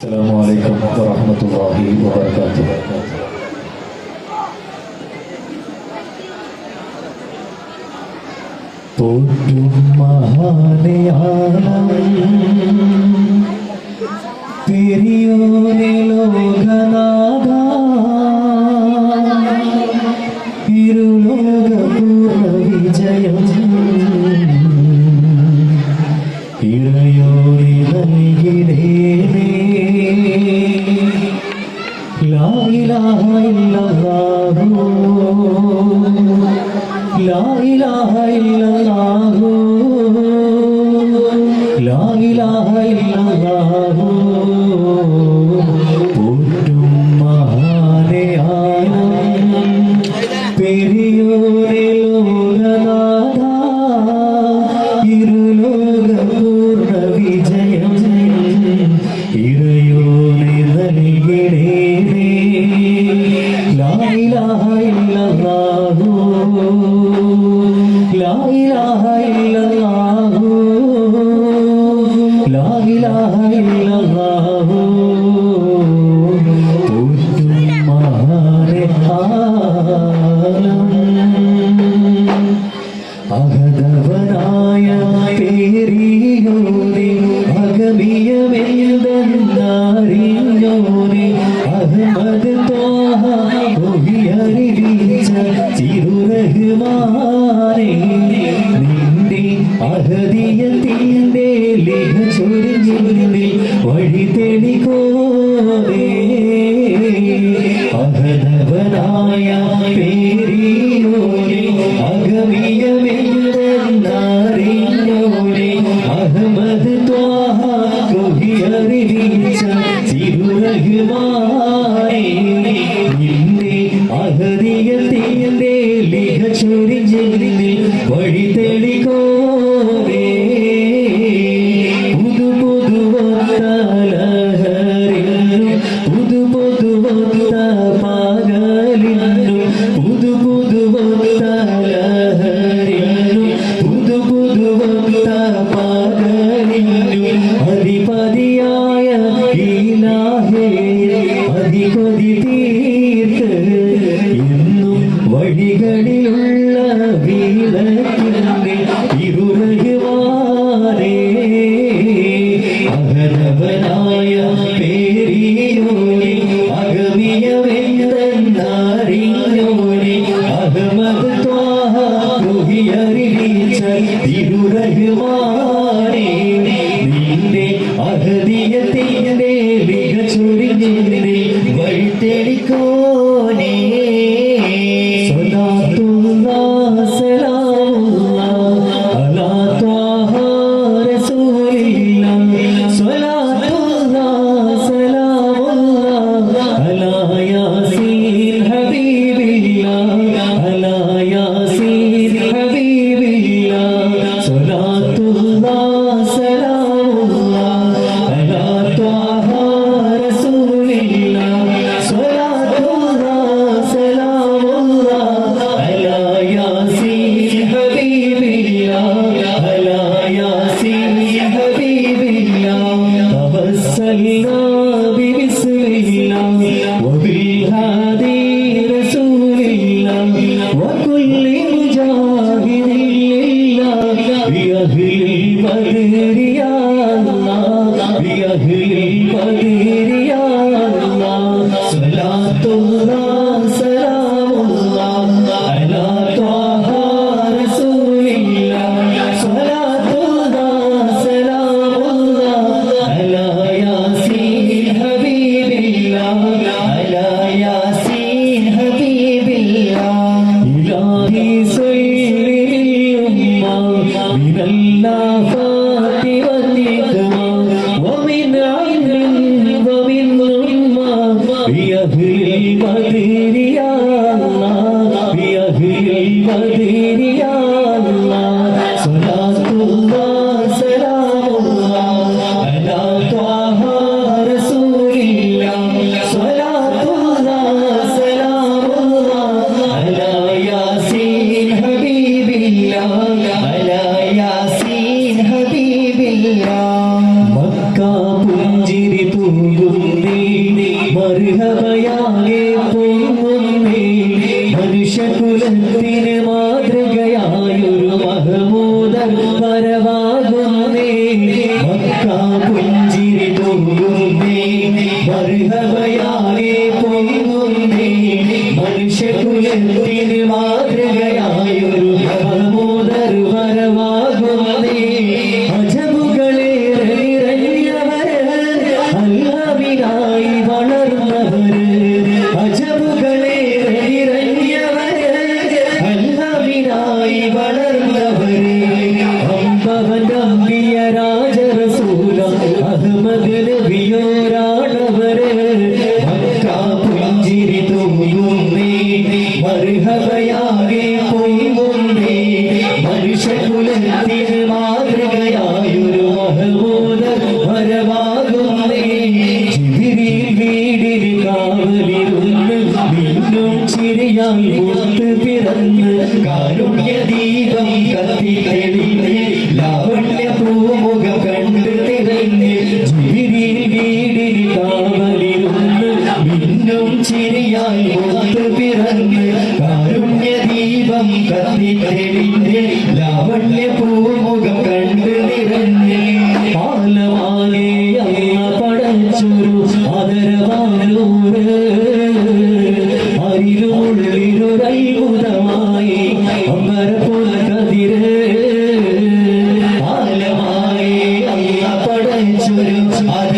السلام عليكم ورحمة الله وبركاته പൊടുമഹാനെ annum തിരിയോനെ ലോകന അനുഗ്രഹിച്ച തിരുറഹ്മാനെ നിന്റെ അഹദിയത്തിന്റെ ലേഖ ചൊരിഞ്ഞിരുന്നിൽ വഴി തെളിക്കോതേ അഹദവനായ പേരിയോനെ അഗമിയമെന്തെന്നറിഞ്ഞോനെ അഹമ്മദ് ത്വാഹ കൊഹിയറിവിച്ച തിരുറഹ്മാൻ பலிரியா அல்லாஹ் வியகில் பலிரியா അതിൽ മാതൃകയായൊരു മഹബൂദ വരവാകുന്നേ ചിരിയിൽ വീടിൽ കാവലിരുന്ന് വീണ്ടും ചിരിയായി പൂത്ത് പിറന്ന് കാരുണ്യ ദീപം കത്തി തെളിഞ്ഞ് ലാവണ്യ പൂമുഖം കണ്ട് തിരഞ്ഞ് ചിരിയിൽ വീടിൽ കാവലിരുന്ന് വീണ്ടും ചിരിയായി പൂത്ത് പിറന്ന് പൂമുഖം കണ്ടു നിറഞ്ഞേ കാലമാകെ അമ്മ പടച്ചൊരു ആദരവാനൂറ് അരിലൂരിലൊരൈമുതമായി അമരപ്പുല കതിര് കാലമായി അമ്മ പടച്ചൊരു ആദര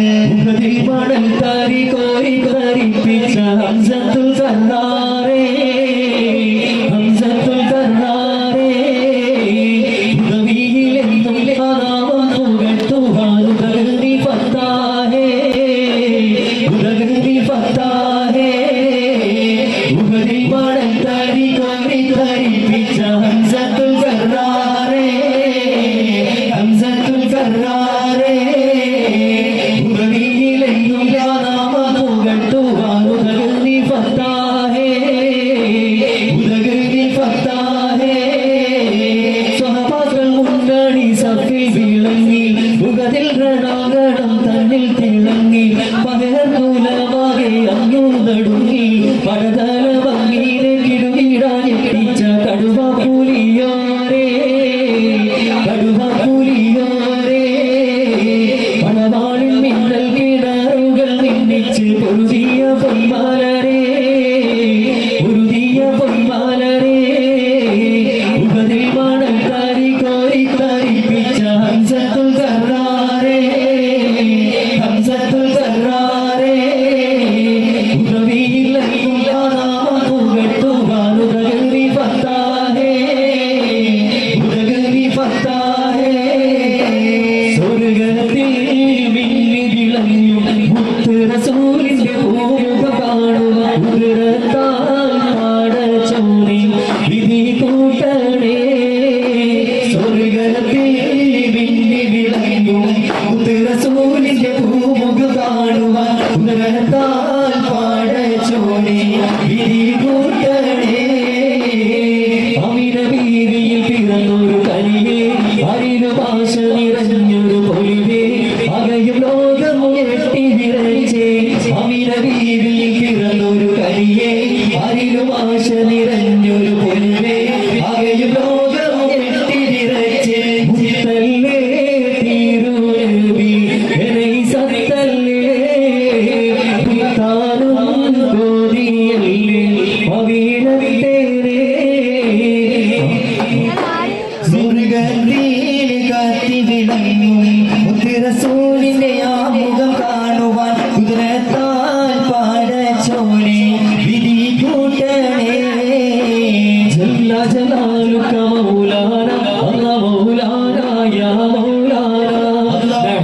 nâng nghiêng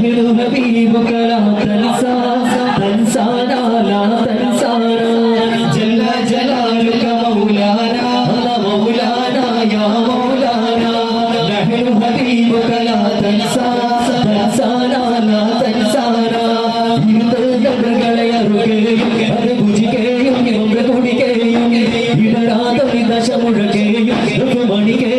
أخبر حبيبك لا تنسى تنسانا لا تنسانا جل جلالك مولانا مولانا يا مولانا نحن حبيبك لا تنسى تنسانا لا تنسانا ഭുജികേയും തുടികേയും ഇടരാത വിദശ മുഴകേയും മണികേ